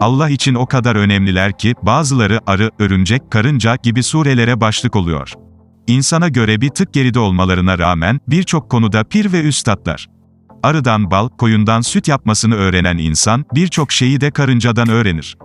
Allah için o kadar önemliler ki, bazıları arı, örümcek, karınca gibi surelere başlık oluyor. İnsana göre bir tık geride olmalarına rağmen, birçok konuda pir ve üstadlar. Arıdan bal, koyundan süt yapmasını öğrenen insan, birçok şeyi de karıncadan öğrenir.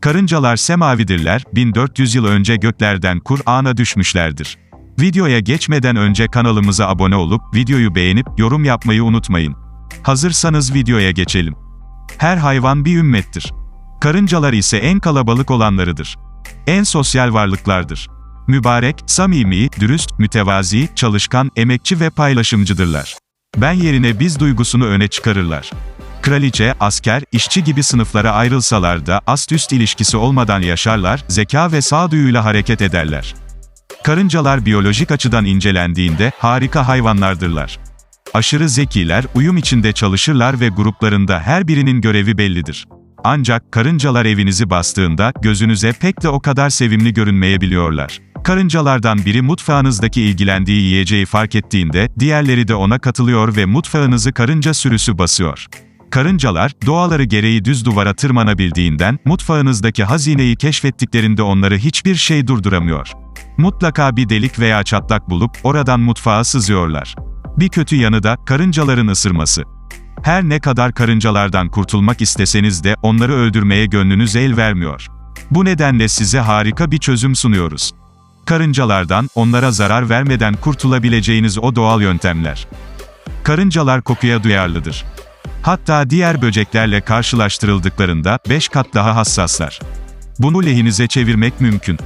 Karıncalar semavidirler, 1400 yıl önce göklerden Kur'an'a düşmüşlerdir. Videoya geçmeden önce kanalımıza abone olup, videoyu beğenip, yorum yapmayı unutmayın. Hazırsanız videoya geçelim. Her hayvan bir ümmettir. Karıncalar ise en kalabalık olanlarıdır. En sosyal varlıklardır. Mübarek, samimi, dürüst, mütevazi, çalışkan, emekçi ve paylaşımcıdırlar. Ben yerine biz duygusunu öne çıkarırlar. Kraliçe, asker, işçi gibi sınıflara ayrılsalar da ast-üst ilişkisi olmadan yaşarlar, zeka ve sağduyuyla hareket ederler. Karıncalar biyolojik açıdan incelendiğinde harika hayvanlardırlar. Aşırı zekiler, uyum içinde çalışırlar ve gruplarında her birinin görevi bellidir. Ancak karıncalar evinizi bastığında gözünüze pek de o kadar sevimli görünmeyebiliyorlar. Karıncalardan biri mutfağınızdaki ilgilendiği yiyeceği fark ettiğinde diğerleri de ona katılıyor ve mutfağınızı karınca sürüsü basıyor. Karıncalar, doğaları gereği düz duvara tırmanabildiğinden, mutfağınızdaki hazineyi keşfettiklerinde onları hiçbir şey durduramıyor. Mutlaka bir delik veya çatlak bulup, oradan mutfağa sızıyorlar. Bir kötü yanı da, karıncaların ısırması. Her ne kadar karıncalardan kurtulmak isteseniz de, onları öldürmeye gönlünüz el vermiyor. Bu nedenle size harika bir çözüm sunuyoruz. Karıncalardan, onlara zarar vermeden kurtulabileceğiniz o doğal yöntemler. Karıncalar kokuya duyarlıdır. Hatta diğer böceklerle karşılaştırıldıklarında 5 kat daha hassaslar. Bunu lehinize çevirmek mümkün.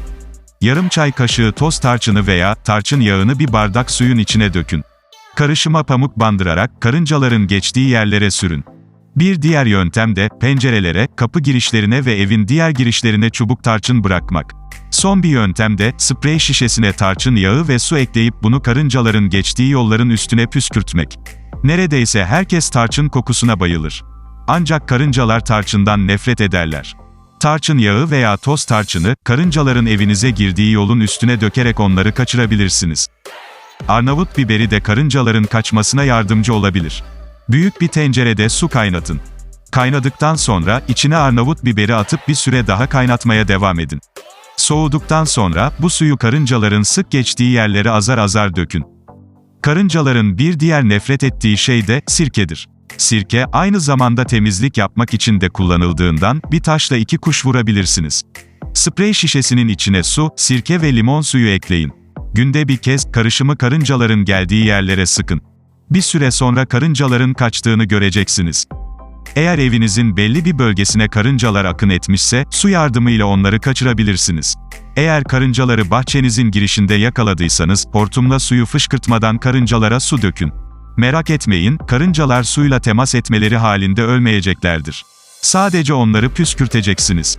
Yarım çay kaşığı toz tarçını veya tarçın yağını bir bardak suyun içine dökün. Karışıma pamuk bandırarak karıncaların geçtiği yerlere sürün. Bir diğer yöntem de pencerelere, kapı girişlerine ve evin diğer girişlerine çubuk tarçın bırakmak. Son bir yöntem de sprey şişesine tarçın yağı ve su ekleyip bunu karıncaların geçtiği yolların üstüne püskürtmek. Neredeyse herkes tarçın kokusuna bayılır. Ancak karıncalar tarçından nefret ederler. Tarçın yağı veya toz tarçını, karıncaların evinize girdiği yolun üstüne dökerek onları kaçırabilirsiniz. Arnavut biberi de karıncaların kaçmasına yardımcı olabilir. Büyük bir tencerede su kaynatın. Kaynadıktan sonra içine Arnavut biberi atıp bir süre daha kaynatmaya devam edin. Soğuduktan sonra bu suyu karıncaların sık geçtiği yerlere azar azar dökün. Karıncaların bir diğer nefret ettiği şey de sirkedir. Sirke aynı zamanda temizlik yapmak için de kullanıldığından bir taşla iki kuş vurabilirsiniz. Sprey şişesinin içine su, sirke ve limon suyu ekleyin. Günde bir kez karışımı karıncaların geldiği yerlere sıkın. Bir süre sonra karıncaların kaçtığını göreceksiniz. Eğer evinizin belli bir bölgesine karıncalar akın etmişse, su yardımıyla onları kaçırabilirsiniz. Eğer karıncaları bahçenizin girişinde yakaladıysanız, hortumla suyu fışkırtmadan karıncalara su dökün. Merak etmeyin, karıncalar suyla temas etmeleri halinde ölmeyeceklerdir. Sadece onları püskürteceksiniz.